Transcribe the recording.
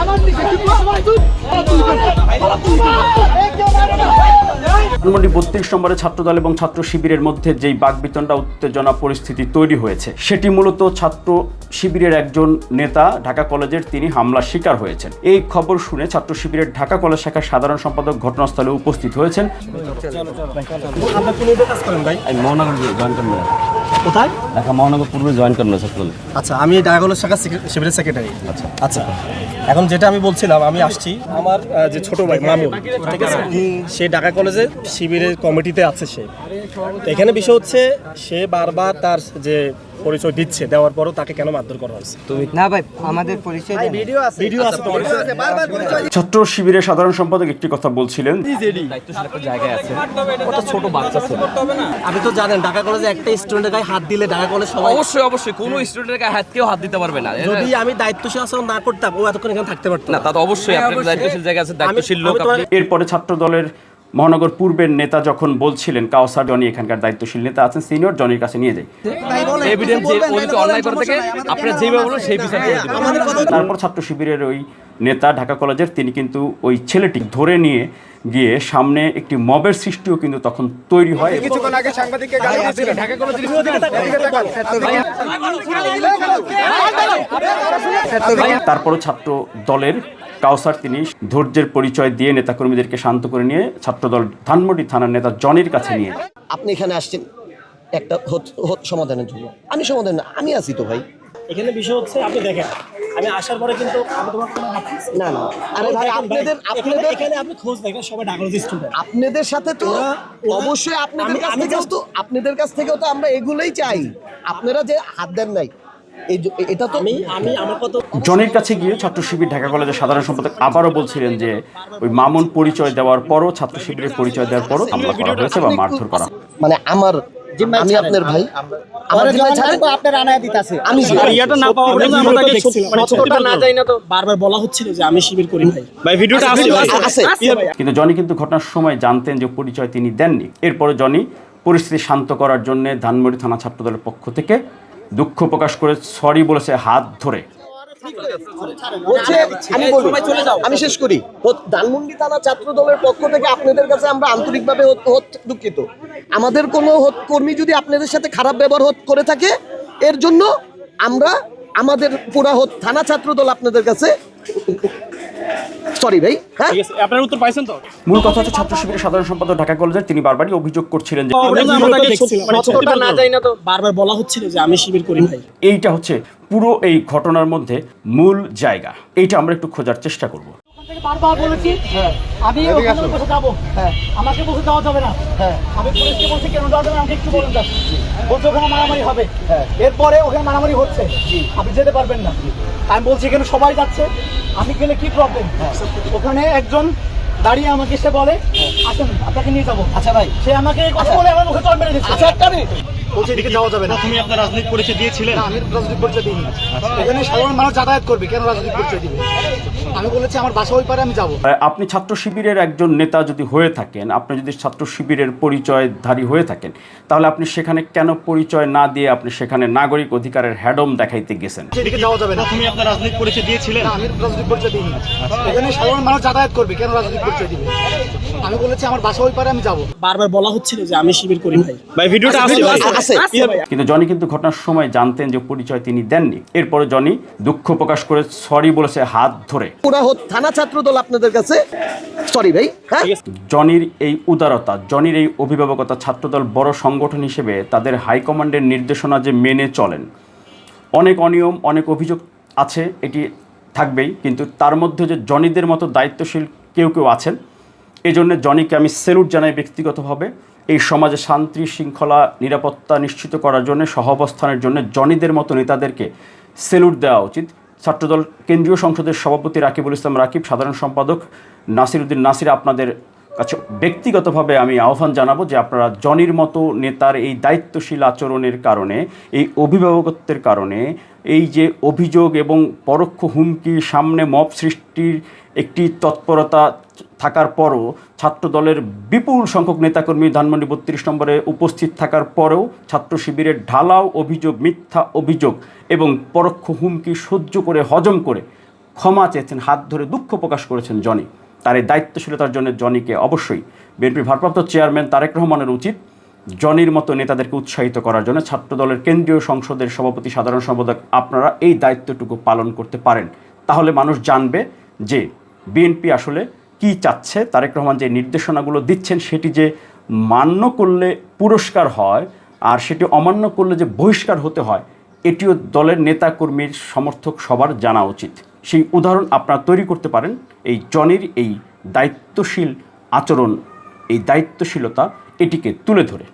আমার দিকে তুই আমার তুই ধানমন্ডি বত্রিশ নম্বরে ছাত্রদল এবং ছাত্র শিবিরের মধ্যে যেই বাকবিতণ্ডা উত্তেজনা পরিস্থিতি তৈরি হয়েছে সেটি মূলত ছাত্র শিবিরের একজন নেতা ঢাকা কলেজের তিনি হামলার শিকার হয়েছেন। এই খবর শুনে ছাত্র শিবিরের ঢাকা কলেজ শাখার সাধারণ সম্পাদক ঘটনাস্থলে উপস্থিত হয়েছেন। কোথায়? ঢাকা মহানগর পূর্বে জয়েন ছাত্রদলে। আচ্ছা আমি ঢাকা কলেজ শাখা শিবিরের সেক্রেটারি আচ্ছা। আচ্ছা এখন যেটা আমি বলছিলাম আমি আসছি আমার যে ছোট ভাই মামুন। ঠিক আছে? সে ঢাকা কলেজে শিবিরের কমিটিতে আছে সে। এখানে বিষয় হচ্ছে সে বারবার তার যে পরিচয় দিচ্ছে দেওয়ার পরও তাকে কেন মারধর করা হচ্ছে না ভাই আমাদের পরিচয় দেন। ভিডিও আছে। তোমার ছাত্র শিবিরের সাধারণ সম্পাদক একটি কথা বলছিলেন। জায়গায় আছে। ওটা ছোট বাচ্চা ছিল। আপনি তো জানেন ঢাকা কলেজে একটা স্টুডেন্টের গায়ে হাত দিলে ঢাকা কলেজ সবাই অবশ্যই অবশ্যই। কোনো স্টুডেন্টের গায়ে হাত কেউ হাত দিতে পারবে না। যদি আমি দায়িত্বশীল আচরণ না করতাম ও এতক্ষণ এখানে থাকতে পারতো। না তা তো অবশ্যই। আপনার দায়িত্বশীল জায়গা আছে দায়িত্বশীল লোক আপনি এরপরে ছাত্র দলের মহানগর পূর্বের নেতা যখন বলছিলেন কাউসার জনি এখানকার দায়িত্বশীল নেতা আছেন সিনিয়র জনির কাছে নিয়ে যায় এভিডেন্স যে উনি তো অন্যায় করে থাকে আপনারা যেভাবে বলুন সেই বিচার করে দেবেন তারপর ছাত্র শিবিরের ওই নেতা ঢাকা কলেজের তিনি কিন্তু ওই ছেলেটি ধরে নিয়ে গিয়ে সামনে একটি মবের সৃষ্টিও কিন্তু তখন তৈরি হয়। তারপরও ছাত্র দলের কাউসার তিনি ধৈর্যের পরিচয় দিয়ে নেতাকর্মীদেরকে শান্ত করে নিয়ে ছাত্রদল ধানমন্ডি থানার নেতা জনির কাছে নিয়ে আপনি এখানে আসছেন একটা সমাধানের জন্য। আমি সমাধান না আমি আছি তো ভাই। এখানে বিষয় হচ্ছে আপনি দেখেন আমি আসার পরে কিন্তু আমি তোমার কোনো হাত না। না আরে ভাই আপনাদের আপনাদের এখানে আপনি খোঁজ দেখেন সবাই ঢাকা কলেজ স্টুডেন্ট আপনাদের সাথে তো অবশ্যই আপনাদের কাছ থেকেও তো আপনাদের কাছ থেকেও তো আমরা এগুলোই চাই। আপনারা যে হাত দেন নাই এটা তো আমি আমি আমার কত জনের কাছে গিয়ে ছাত্র শিবির ঢাকা কলেজের সাধারণ সম্পাদক আবারও বলছিলেন যে ওই মামুন পরিচয় দেওয়ার পরও ছাত্র শিবিরের পরিচয় দেওয়ার পরও হামলা করা হয়েছে বা মারধর করা মানে আমার আমি আপনার ভাই। আমার আপনার আনায় দিতাছে। আমি যে- না পাওয়া পর্যন্ত আমরা তাকে মানে সত্যিটা না যাই না তো বারবার বলা হচ্ছিল যে আমি শিবির করি ভাই ভাই ভিডিওটা আছে আছে কিন্তু জনি কিন্তু ঘটনার সময় জানতেন যে পরিচয় তিনি দেননি। এরপরে জনি পরিস্থিতি শান্ত করার জন্য ধানমন্ডি থানা ছাত্রদলের পক্ষ থেকে দুঃখ প্রকাশ করে সরি বলেছে হাত ধরে। আমি শেষ করি। ধানমন্ডি থানা ছাত্র দলের পক্ষ থেকে আপনাদের কাছে আমরা আন্তরিকভাবে দুঃখিত। আমাদের কোনো হত- কর্মী যদি আপনাদের সাথে খারাপ ব্যবহার করে থাকে, এর জন্য আমরা আমাদের পুরা থানা ছাত্র দল আপনাদের কাছে সরি ভাই হ্যাঁ? আপনার উত্তর পাইছেন তো? মূল কথা হচ্ছে ছাত্র শিবিরের সাধারণ সম্পাদক ঢাকা কলেজের তিনি বারবারই অভিযোগ করছিলেন যে মানে সত্যিটা না যাই না তো বারবার বলা হচ্ছিল যে আমি শিবির করি ভাই এইটা হচ্ছে পুরো এই ঘটনার মধ্যে মূল জায়গা। এইটা আমরা একটু খোঁজার চেষ্টা করব। বারবার বলেছি আমি ওখানে বসে যাব। আমাকে বসে যাওয়া যাবে না। আমি পুলিশকে বলছি কেন যাওয়া যাবে না? আমাকে একটু বলুন। বলছে ওখানে মারামারি হবে। এরপরে ওখানে মারামারি হচ্ছে। আপনি যেতে পারবেন না। আমি বলছি এখানে সবাই যাচ্ছে। আমি গেলে কি প্রবলেম ওখানে একজন দাঁড়িয়ে আমাকে এসে বলে আসেন আপনাকে নিয়ে যাব। আচ্ছা ভাই। সে আমাকে এই কথা বলে আমার মুখে চল মেরে দিচ্ছে। আচ্ছা একটা মিনিট। বলছে এদিকে যাওয়া যাবে না। তুমি আপনার রাজনৈতিক পরিচয় দিয়েছিলেন? না, আমি রাজনৈতিক পরিচয় দিইনি। এখানে সাধারণ মানুষ যাতায়াত করবে কেন রাজনৈতিক পরিচয় দিবে? আমি বলেছি আমার বাসা ওই পারে আমি যাব। আপনি ছাত্র শিবিরের একজন নেতা যদি হয়ে থাকেন আপনি যদি ছাত্র শিবিরের পরিচয়ধারী হয়ে থাকেন তাহলে আপনি সেখানে কেন পরিচয় না দিয়ে আপনি সেখানে নাগরিক অধিকারের হ্যাডম দেখাইতে গেছেন? সেদিকে যাওয়া যাবে না। তুমি আপনার রাজনৈতিক পরিচয় দিয়েছিলেন? না, আমি রাজনৈতিক পরিচয় দিইনি। এখানে সাধারণ মানুষ যাতায়াত করবে কেন রাজনৈতিক পরিচয় দিবে। আমি বলেছি আমার বাসা ওই পারে আমি যাব। বারবার বলা হচ্ছিল যে আমি শিবির করি ভাই। ভাই ভিডিওটা আছে আছে কিন্তু জনি কিন্তু ঘটনার সময় জানতেন যে পরিচয় তিনি দেননি। এরপরে জনি দুঃখ প্রকাশ করে সরি বলেছে হাত ধরে। পুরা হত- থানা ছাত্র দল আপনাদের কাছে সরি ভাই হ্যাঁ? জনির এই উদারতা জনির এই অভিভাবকতা ছাত্রদল বড় সংগঠন হিসেবে তাদের হাইকমান্ডের নির্দেশনা যে মেনে চলেন। অনেক অনিয়ম অনেক অভিযোগ আছে এটি থাকবেই কিন্তু তার মধ্যে যে জনিদের মতো দায়িত্বশীল কেউ কেউ আছেন। এই জন্য জনিকে আমি সেলুট জানাই ব্যক্তিগতভাবে। এই সমাজে শান্তি, শৃঙ্খলা, নিরাপত্তা নিশ্চিত করার জন্য, সহাবস্থানের জন্য জনিদের মতো নেতাদেরকে সেলুট দেওয়া উচিত। ছাত্রদল কেন্দ্রীয় সংসদের সভাপতি রাকিবুল ইসলাম রাকিব, সাধারণ সম্পাদক নাসির উদ্দিন নাসির আপনাদের কাছে ব্যক্তিগতভাবে আমি আহ্বান জানাব যে আপনারা জনির মতো নেতার এই দায়িত্বশীল আচরণের কারণে, এই অভিভাবকত্বের কারণে, এই যে অভিযোগ এবং পরোক্ষ হুমকি, সামনে মব সৃষ্টির একটি তৎপরতা থাকার পরও ছাত্রদলের বিপুল সংখ্যক নেতাকর্মী ধানমন্ডি বত্রিশ নম্বরে উপস্থিত থাকার পরেও ছাত্র শিবিরের ঢালাও অভিযোগ, মিথ্যা অভিযোগ এবং পরোক্ষ হুমকি সহ্য করে, হজম করে ক্ষমা চেয়েছেন, হাত ধরে দুঃখ প্রকাশ করেছেন জনি। তার এই দায়িত্বশীলতার জন্য জনিকে অবশ্যই বিএনপির ভারপ্রাপ্ত চেয়ারম্যান তারেক রহমানের উচিত জনির মতো নেতাদেরকে উৎসাহিত করার জন্য ছাত্রদলের কেন্দ্রীয় সংসদের সভাপতি, সাধারণ সম্পাদক আপনারা এই দায়িত্বটুকু পালন করতে পারেন। তাহলে মানুষ জানবে যে বিএনপি আসলে কি চাচ্ছে, তারেক রহমান যে নির্দেশনাগুলো দিচ্ছেন সেটি যে মান্য করলে পুরস্কার হয় আর সেটি অমান্য করলে যে বহিষ্কার হতে হয়, এটিও দলের নেতাকর্মীর সমর্থক সবার জানা উচিত। সেই উদাহরণ আপনারা তৈরি করতে পারেন। এই জনের এই দায়িত্বশীল আচরণ, এই দায়িত্বশীলতা এটিকে তুলে ধরে।